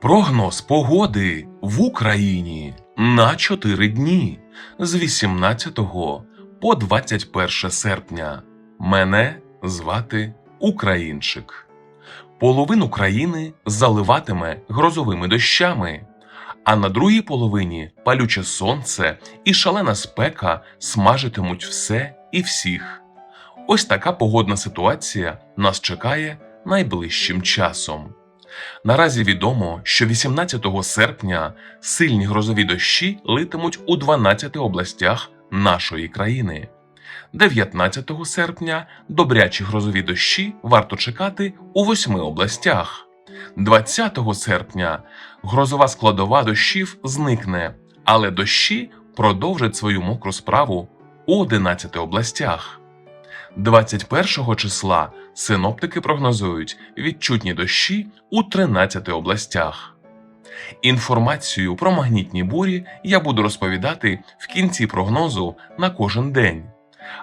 Прогноз погоди в Україні на 4 дні з 18 по 21 серпня. Мене звати Українчик. Половину країни заливатиме грозовими дощами, а на другій половині палюче сонце і шалена спека смажитимуть все і всіх. Ось така погодна ситуація нас чекає найближчим часом. Наразі відомо, що 18 серпня сильні грозові дощі литимуть у 12 областях нашої країни. 19 серпня добрячі грозові дощі варто чекати у 8 областях. 20 серпня грозова складова дощів зникне, але дощі продовжать свою мокру справу у 11 областях. 21 числа синоптики прогнозують відчутні дощі у 13 областях. Інформацію про магнітні бурі я буду розповідати в кінці прогнозу на кожен день.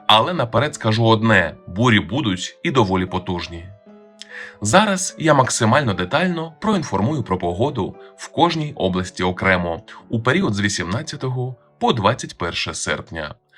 Але наперед скажу одне: бурі будуть і доволі потужні. Зараз я максимально детально проінформую про погоду в кожній області окремо у період з 18 по 21 серпня.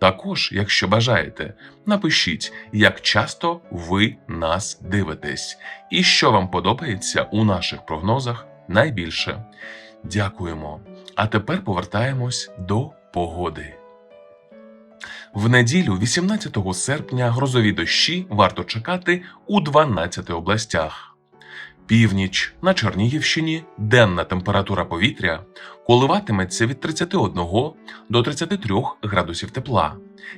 Також, якщо бажаєте, напишіть, як часто ви нас дивитесь, і що вам подобається у наших прогнозах найбільше. Дякуємо. А тепер повертаємось до погоди. В неділю, 18 серпня, грозові дощі варто чекати у 12 областях. Північ на Чернігівщині денна температура повітря коливатиметься від 31 до 33 градусів тепла,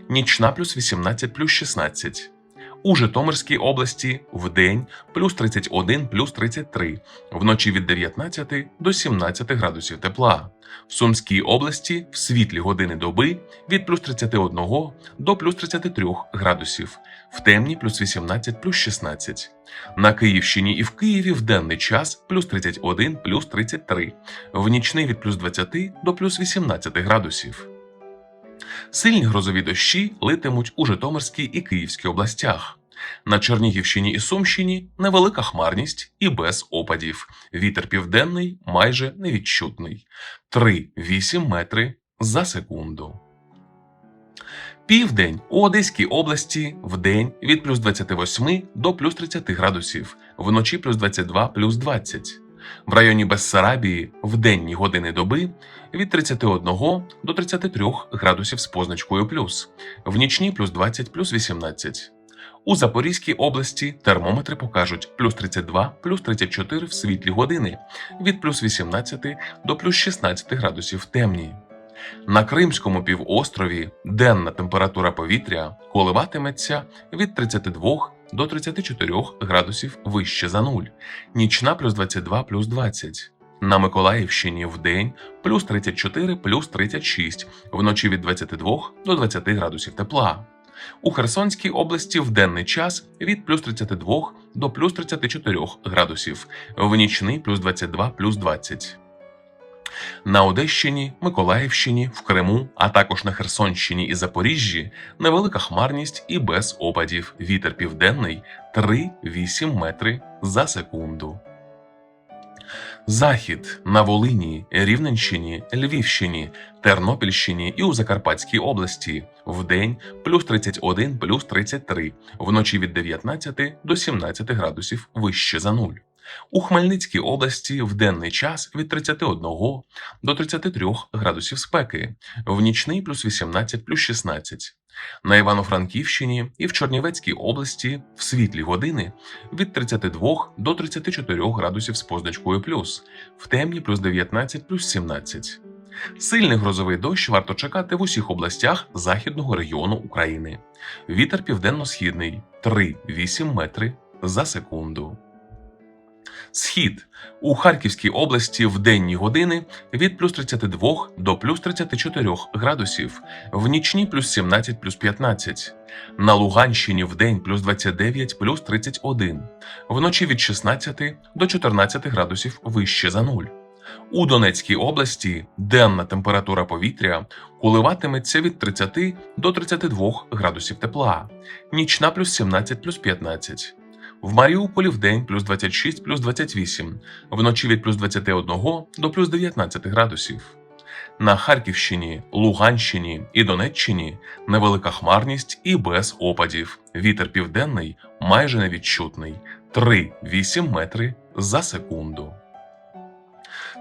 нічна плюс 18 плюс 16. У Житомирській області в день плюс 31 плюс 33, вночі від 19 до 17 градусів тепла. В Сумській області в світлі години доби від плюс 31 до плюс 33 градусів, в темні плюс 18 плюс 16. На Київщині і в Києві в денний час плюс 31 плюс 33, в нічний від плюс 20 до плюс 18 градусів. Сильні грозові дощі литимуть у Житомирській і Київській областях. На Чернігівщині і Сумщині невелика хмарність і без опадів. Вітер південний майже невідчутний 3-8 метри за секунду. Південь у Одеській області в день від плюс 28 до плюс 30 градусів, вночі плюс 22 плюс 20. В районі Бессарабії в денні години доби від 31 до 33 градусів з позначкою плюс, в нічні плюс 20 плюс 18. У Запорізькій області термометри покажуть плюс 32 плюс 34 в світлі години, від плюс 18 до плюс 16 градусів темні. На Кримському півострові денна температура повітря коливатиметься від 32 до 34 градусів вище за нуль, нічна плюс 22 плюс 20. На Миколаївщині в день плюс 34 плюс 36, вночі від 22 до 20 градусів тепла. У Херсонській області в денний час від плюс 32 до плюс 34 градусів, в нічний плюс 22 плюс 20. На Одещині, Миколаївщині, в Криму, а також на Херсонщині і Запоріжжі невелика хмарність і без опадів. Вітер південний 3-8 метри за секунду. Захід на Волині, Рівненщині, Львівщині, Тернопільщині і у Закарпатській області вдень плюс 31 плюс 33, вночі від 19 до 17 градусів вище за нуль. У Хмельницькій області в денний час від 31 до 33 градусів спеки, в нічний плюс 18 плюс 16. На Івано-Франківщині і в Чернівецькій області в світлі години від 32 до 34 градусів з позначкою плюс, в темні плюс 19 плюс 17. Сильний грозовий дощ варто чекати в усіх областях західного регіону України. Вітер південно-східний 3-8 метри за секунду. Схід у Харківській області в денні години від плюс 32 до плюс 34 градусів, в нічні плюс 17 плюс 15. На Луганщині в день плюс 29 плюс 31, вночі від 16 до 14 градусів вище за нуль. У Донецькій області денна температура повітря коливатиметься від 30 до 32 градусів тепла, нічна плюс 17 плюс 15. В Маріуполі в день плюс 26 плюс 28, вночі від плюс 21 до плюс 19 градусів. На Харківщині, Луганщині і Донеччині невелика хмарність і без опадів. Вітер південний майже невідчутний 3-8 метри за секунду.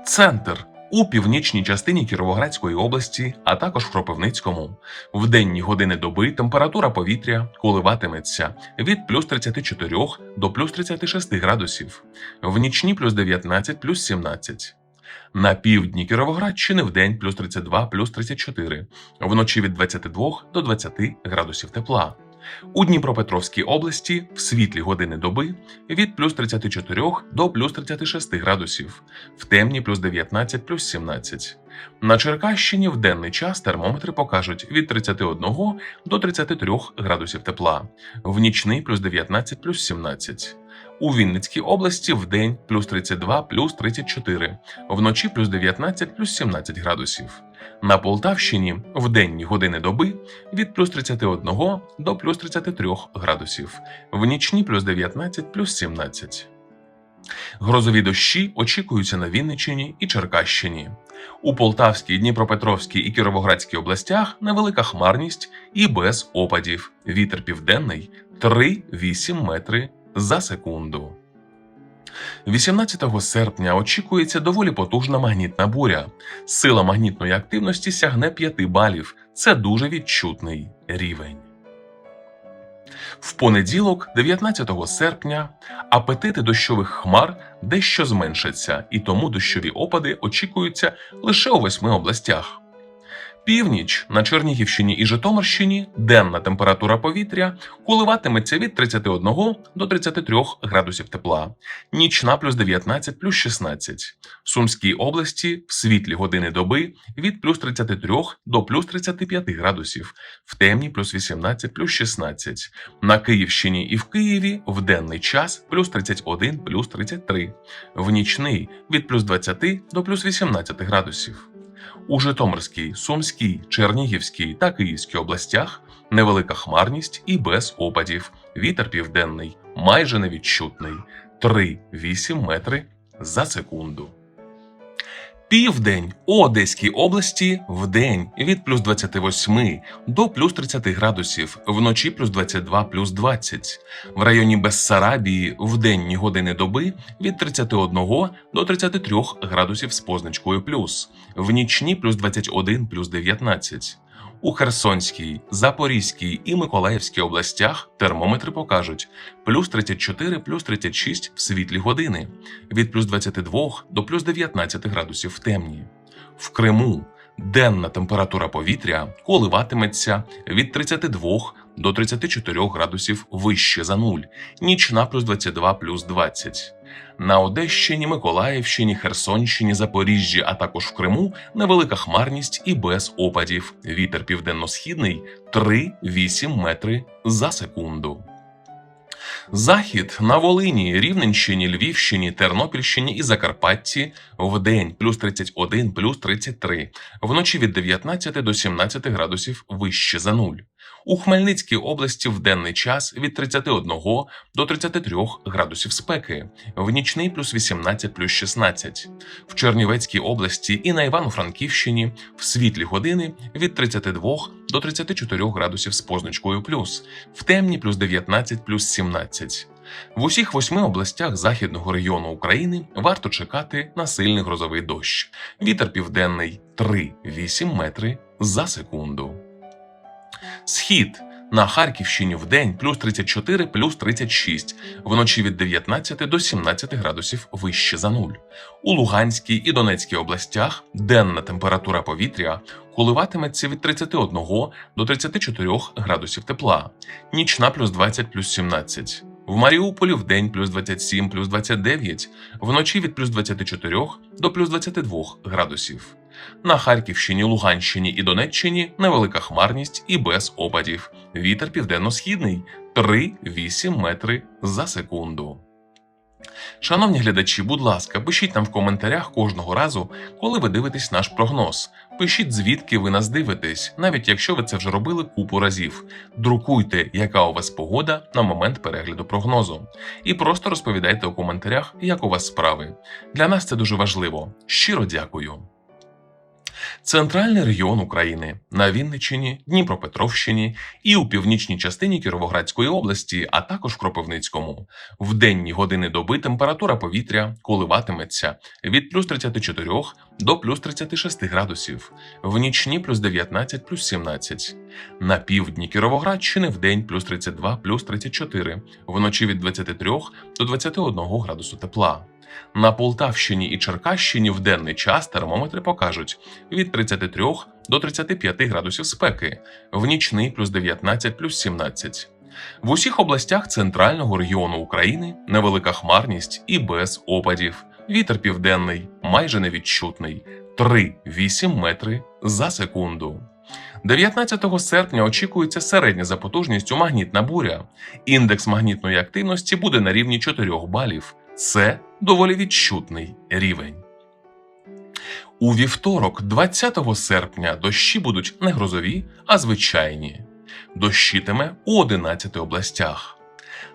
Центр у північній частині Кіровоградської області, а також в Кропивницькому. В денні години доби температура повітря коливатиметься від плюс 34 до плюс 36 градусів, в нічні плюс 19 плюс 17. На півдні Кіровоградщини в день плюс 32 плюс 34, вночі від 22 до 20 градусів тепла. У Дніпропетровській області в світлі години доби від плюс 34 до плюс 36 градусів, в темні плюс 19 плюс 17. На Черкащині в денний час термометри покажуть від 31 до 33 градусів тепла, в нічний плюс 19 плюс 17. У Вінницькій області в день плюс 32 плюс 34, вночі плюс 19 плюс 17 градусів. На Полтавщині в денні години доби від плюс 31 до плюс 33 градусів, в нічні плюс 19 плюс 17. Грозові дощі очікуються на Вінниччині і Черкащині. У Полтавській, Дніпропетровській і Кіровоградській областях невелика хмарність і без опадів. Вітер південний 3-8 метри за секунду. 18 серпня очікується доволі потужна магнітна буря. Сила магнітної активності сягне 5 балів. Це дуже відчутний рівень. В понеділок, 19 серпня, апетити дощових хмар дещо зменшаться, і тому дощові опади очікуються лише у восьми областях. Північ на Чернігівщині і Житомирщині денна температура повітря коливатиметься від 31 до 33 градусів тепла, нічна плюс 19 плюс 16. В Сумській області в світлі години доби від плюс 33 до плюс 35 градусів, в темні плюс 18 плюс 16. На Київщині і в Києві в денний час плюс 31 плюс 33, в нічний від плюс 20 до плюс 18 градусів. У Житомирській, Сумській, Чернігівській та Київській областях невелика хмарність і без опадів. Вітер південний майже невідчутний 3-8 метри за секунду. Південь Одеській області в день від плюс 28 до плюс 30 градусів, вночі плюс 22 плюс 20. В районі Бессарабії в денні години доби від 31 до 33 градусів з позначкою плюс, в нічні плюс 21 плюс 19. У Херсонській, Запорізькій і Миколаївській областях термометри покажуть плюс 34, плюс 36 в світлі години, від плюс 22 до плюс 19 градусів в темні. В Криму денна температура повітря коливатиметься від 32 до 34 градусів вище за нуль, нічна плюс 22 плюс 20. На Одещині, Миколаївщині, Херсонщині, Запоріжжі, а також в Криму невелика хмарність і без опадів. Вітер південно-східний 3-8 метри за секунду. Захід на Волині, Рівненщині, Львівщині, Тернопільщині і Закарпатті в день плюс 31, плюс 33, вночі від 19 до 17 градусів вище за нуль. У Хмельницькій області в денний час від 31 до 33 градусів спеки, в нічний плюс 18 плюс 16. В Чернівецькій області і на Івано-Франківщині в світлі години від 32 до 34 градусів з позначкою плюс, в темні плюс 19 плюс 17. В усіх восьми областях західного регіону України варто чекати на сильний грозовий дощ. Вітер південний 3-8 метри за секунду. Схід на Харківщині в день плюс 34, плюс 36, вночі від 19 до 17 градусів вище за нуль. У Луганській і Донецькій областях денна температура повітря коливатиметься від 31 до 34 градусів тепла, нічна плюс 20 плюс 17. В Маріуполі в день плюс 27, плюс 29, вночі від плюс 24 до плюс 22 градусів. На Харківщині, Луганщині і Донеччині невелика хмарність і без опадів. Вітер південно-східний 3-8 метри за секунду. Шановні глядачі, будь ласка, пишіть нам в коментарях кожного разу, коли ви дивитесь наш прогноз. Пишіть, звідки ви нас дивитесь, навіть якщо ви це вже робили купу разів. Друкуйте, яка у вас погода на момент перегляду прогнозу. І просто розповідайте у коментарях, як у вас справи. Для нас це дуже важливо. Щиро дякую. Центральний регіон України на Вінниччині, Дніпропетровщині і у північній частині Кіровоградської області, а також в Кропивницькому. В денні години доби температура повітря коливатиметься від плюс 34 до плюс 36 градусів, в нічні плюс 19 плюс 17. На півдні Кіровоградщини в день плюс 32 плюс 34, вночі від 23 до 21 градусу тепла. На Полтавщині і Черкащині в денний час термометри покажуть від 33 до 35 градусів спеки, в нічний плюс 19 плюс 17. В усіх областях центрального регіону України невелика хмарність і без опадів. Вітер південний, майже невідчутний 3-8 метри за секунду. 19 серпня очікується середня за потужністю магнітна буря. Індекс магнітної активності буде на рівні 4 балів. Це доволі відчутний рівень. У вівторок, 20 серпня, дощі будуть не грозові, а звичайні. Дощитиме у 11 областях.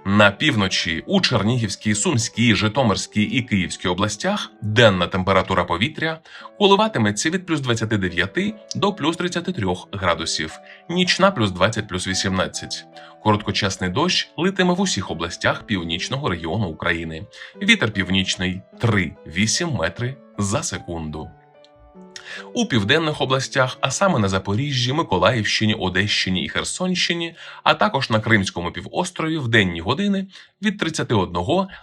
На півночі у Чернігівській, Сумській, Житомирській і Київській областях денна температура повітря коливатиметься від плюс 29 до плюс 33 градусів, нічна плюс 20 плюс 18. Короткочасний дощ литиме в усіх областях північного регіону України. Вітер північний 3-8 метри за секунду. У південних областях, а саме на Запоріжжі, Миколаївщині, Одещині і Херсонщині, а також на Кримському півострові в денні години від 31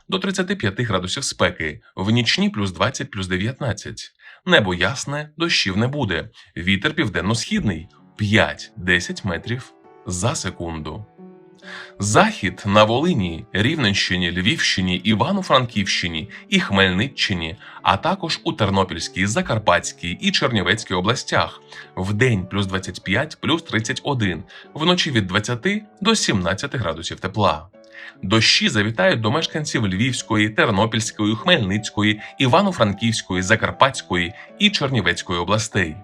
до 35 градусів спеки, в нічні плюс 20 плюс 19. Небо ясне, дощів не буде. Вітер південно-східний 5-10 метрів за секунду. Захід на Волині, Рівненщині, Львівщині, Івано-Франківщині і Хмельниччині, а також у Тернопільській, Закарпатській і Чернівецькій областях. Вдень плюс 25, плюс 31, вночі від 20 до 17 градусів тепла. Дощі завітають до мешканців Львівської, Тернопільської, Хмельницької, Івано-Франківської, Закарпатської і Чернівецької областей.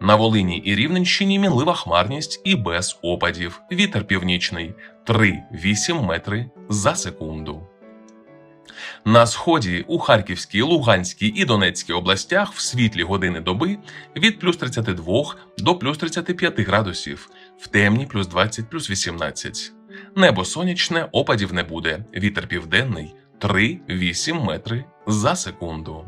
На Волині і Рівненщині мінлива хмарність і без опадів. Вітер північний 3-8 метри за секунду. На сході у Харківській, Луганській і Донецькій областях в світлі години доби від плюс 32 до плюс 35 градусів, в темні плюс 20 плюс 18. Небо сонячне, опадів не буде. Вітер південний 3-8 метри за секунду.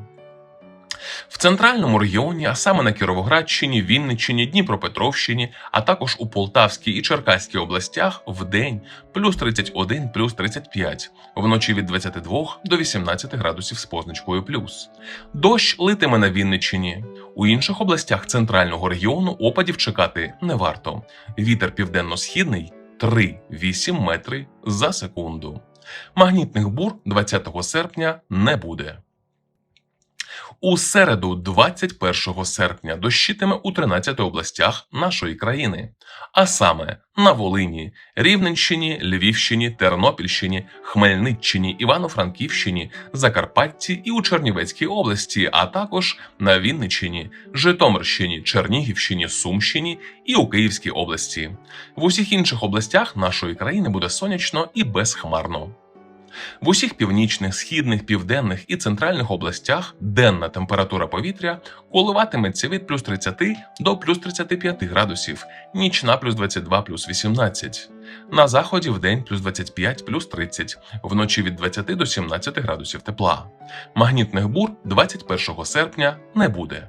В центральному регіоні, а саме на Кіровоградщині, Вінниччині, Дніпропетровщині, а також у Полтавській і Черкаській областях в день плюс 31, плюс 35, вночі від 22 до 18 градусів з позначкою плюс. Дощ литиме на Вінниччині. У інших областях центрального регіону опадів чекати не варто. Вітер південно-східний 3-8 метри за секунду. Магнітних бур 20 серпня не буде. У середу, 21 серпня, дощитиме у 13 областях нашої країни, а саме на Волині, Рівненщині, Львівщині, Тернопільщині, Хмельниччині, Івано-Франківщині, Закарпатті і у Чернівецькій області, а також на Вінниччині, Житомирщині, Чернігівщині, Сумщині і у Київській області. В усіх інших областях нашої країни буде сонячно і безхмарно. В усіх північних, східних, південних і центральних областях денна температура повітря коливатиметься від плюс 30 до плюс 35 градусів, нічна плюс 22 плюс 18. На заході в день плюс 25 плюс 30, вночі від 20 до 17 градусів тепла. Магнітних бур 21 серпня не буде.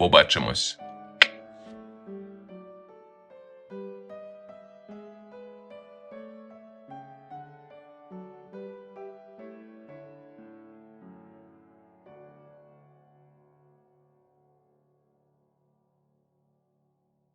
побачимось.